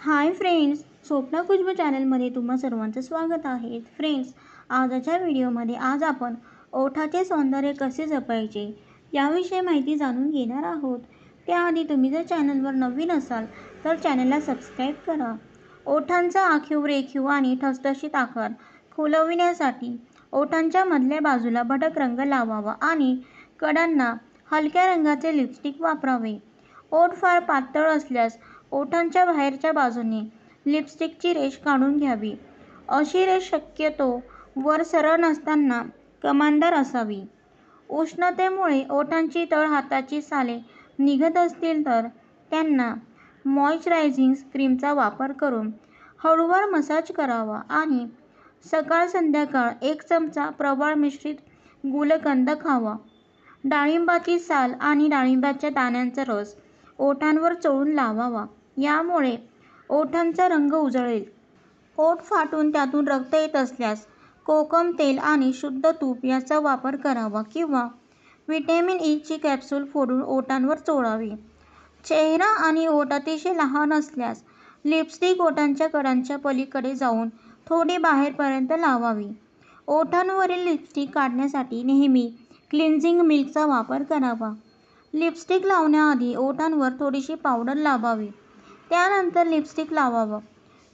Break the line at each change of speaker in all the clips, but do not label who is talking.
Hi friends Swapna Khushboo चॅनलमध्ये तुम्हा सर्वांचं स्वागत आहे. फ्रेंड्स आजच्या व्हिडिओमध्ये आज आपण ओठाचे सौंदर्य कसे जपायचे याविषयी माहिती जाणून घेणार आहोत. त्याआधी तुम्ही जर चॅनलवर नवीन असाल तर चॅनलला सबस्क्राईब करा. ओठांचा आखीव रेखीव आणि ठसठशीत आकार खुलविण्यासाठी ओठांच्या मधल्या बाजूला भडक रंग लावावा आणि कडांना हलक्या रंगाचे लिपस्टिक वापरावे. ओठ फार पातळ असल्यास ओठांच्या बाहेरच्या बाजूने लिपस्टिकची रेष काढून घ्यावी. अशी रेष शक्यतो वर सरळ नसताना कमांदार असावी. उष्णतेमुळे ओठांची तळ हाताची साले निघत असतील तर त्यांना मॉइश्चरायझिंग क्रीमचा वापर करून हळूवार मसाज करावा आणि सकाळ संध्याकाळ एक चमचा प्रवाळ मिश्रित गुलकंद खावा. डाळिंबाची साल आणि डाळिंबाच्या दाण्यांचा रस ओठांवर चोळून लावावा. यामुळे ओठांचा रंग उजळेल. ओठ फाटून त्यातून रक्त येत असल्यास कोकम तेल आणि शुद्ध तूप याचा वापर करावा किंवा व्हिटॅमिन e ईची कॅप्सूल फोडून ओठांवर चोळावी. चेहरा आणि ओठ अतिशय लहान असल्यास लिपस्टिक ओठांच्या कडांच्या पलीकडे जाऊन थोडी बाहेरपर्यंत लावावी. ओठांवरील लिपस्टिक काढण्यासाठी नेहमी क्लिन्झिंग मिल्कचा वापर करावा. लिपस्टिक लावण्याआधी ओठांवर थोडीशी पावडर लावावी. त्यानंतर लिपस्टिक लावावं.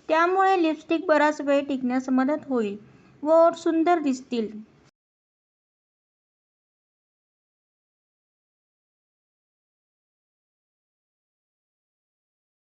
त्यामुळे लिपस्टिक बराच वेळ टिकण्यास मदत होईल व ओठ सुंदर दिसतील.